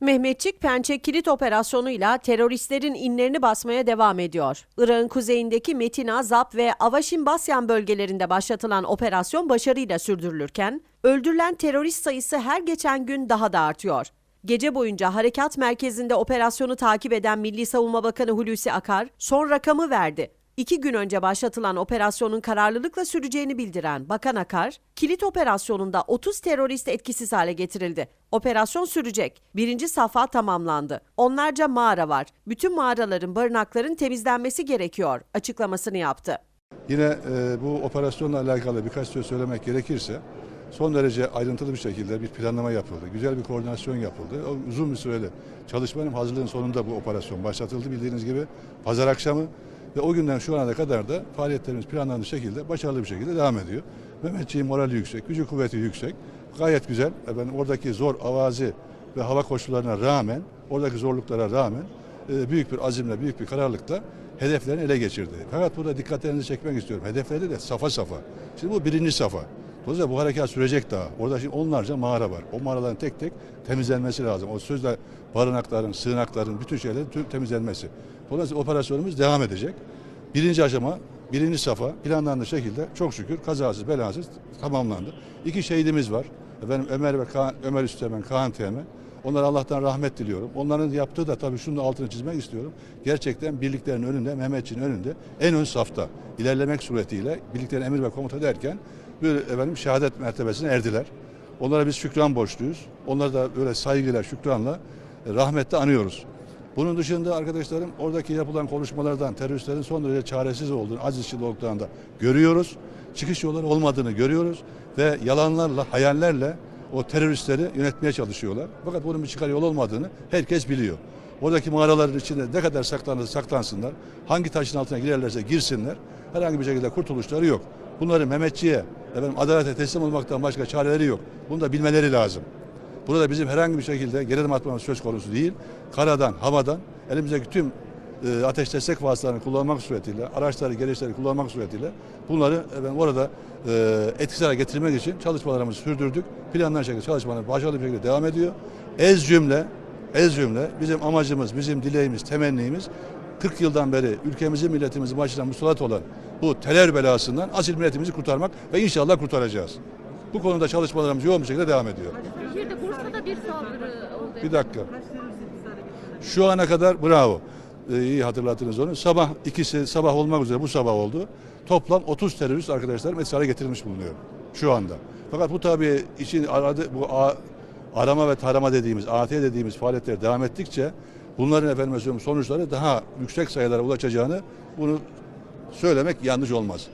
Mehmetçik Pençe Kilit operasyonuyla teröristlerin inlerini basmaya devam ediyor. Irak'ın kuzeyindeki Metina, Zap ve Avaşin Basyan bölgelerinde başlatılan operasyon başarıyla sürdürülürken, öldürülen terörist sayısı her geçen gün daha da artıyor. Gece boyunca harekat merkezinde operasyonu takip eden Milli Savunma Bakanı Hulusi Akar son rakamı verdi. İki gün önce başlatılan operasyonun kararlılıkla süreceğini bildiren Bakan Akar, kilit operasyonunda 30 terörist etkisiz hale getirildi. Operasyon sürecek. Birinci safa tamamlandı. Onlarca mağara var. Bütün mağaraların, barınakların temizlenmesi gerekiyor açıklamasını yaptı. Yine e, bu operasyonla alakalı birkaç söz söylemek gerekirse son derece ayrıntılı bir şekilde bir planlama yapıldı. Güzel bir koordinasyon yapıldı. O uzun bir süreli çalışmanın hazırlığın sonunda bu operasyon başlatıldı bildiğiniz gibi pazar akşamı ve o günden şu ana kadar da faaliyetlerimiz planlandığı şekilde başarılı bir şekilde devam ediyor. Mehmetçiğin morali yüksek, gücü kuvveti yüksek. Gayet güzel. Efendim, oradaki zor avazi ve hava koşullarına rağmen, oradaki zorluklara rağmen e, büyük bir azimle, büyük bir kararlılıkla hedeflerini ele geçirdi. Fakat burada dikkatlerinizi çekmek istiyorum. Hedefleri de safa safa. Şimdi bu birinci safa. Dolayısıyla bu harekat sürecek daha. Orada şimdi onlarca mağara var. O mağaraların tek tek temizlenmesi lazım. O sözde barınakların, sığınakların, bütün şeylerin tüm temizlenmesi. Dolayısıyla operasyonumuz devam edecek. Birinci aşama, birinci safa planlandığı şekilde çok şükür kazasız belasız tamamlandı. İki şehidimiz var. Efendim Ömer ve Kaan, Ömer Üstemen, Kaan Teğmen. Onlara Allah'tan rahmet diliyorum. Onların yaptığı da tabii şunu da altını çizmek istiyorum. Gerçekten birliklerin önünde, Mehmetçiğin önünde en ön safta ilerlemek suretiyle birliklerin emir ve komuta derken bir efendim şehadet mertebesine erdiler. Onlara biz şükran borçluyuz. Onları da böyle saygıyla, şükranla e, rahmetle anıyoruz. Bunun dışında arkadaşlarım oradaki yapılan konuşmalardan teröristlerin son derece çaresiz olduğunu, aziz olduklarını da görüyoruz. Çıkış yolları olmadığını görüyoruz ve yalanlarla, hayallerle o teröristleri yönetmeye çalışıyorlar. Fakat bunun bir çıkar yol olmadığını herkes biliyor. Oradaki mağaraların içinde ne kadar saklanırsa saklansınlar, hangi taşın altına girerlerse girsinler, herhangi bir şekilde kurtuluşları yok. Bunları Mehmetçiğe, efendim, adalete teslim olmaktan başka çareleri yok. Bunu da bilmeleri lazım. Burada bizim herhangi bir şekilde gerilim atmamız söz konusu değil. Karadan, havadan elimizdeki tüm e, ateş destek vasıtalarını kullanmak suretiyle, araçları, gereçleri kullanmak suretiyle bunları efendim, orada e, etkisiz hale getirmek için çalışmalarımızı sürdürdük. Planlanan şekilde çalışmalar başarılı bir şekilde devam ediyor. Ez cümle, ez cümle bizim amacımız, bizim dileğimiz, temennimiz 40 yıldan beri ülkemizi, milletimizi başına musallat olan bu terör belasından asil milletimizi kurtarmak ve inşallah kurtaracağız. Bu konuda çalışmalarımız yoğun bir şekilde devam ediyor. Bir de Bursa'da bir saldırı oldu. Bir dakika. Şu ana kadar bravo. Ee, iyi hatırlattınız onu. Sabah ikisi sabah olmak üzere bu sabah oldu. Toplam 30 terörist arkadaşlar mesare getirilmiş bulunuyor şu anda. Fakat bu tabii için aradı bu a- arama ve tarama dediğimiz, AT dediğimiz faaliyetler devam ettikçe bunların efendim sonuçları daha yüksek sayılara ulaşacağını bunu söylemek yanlış olmaz.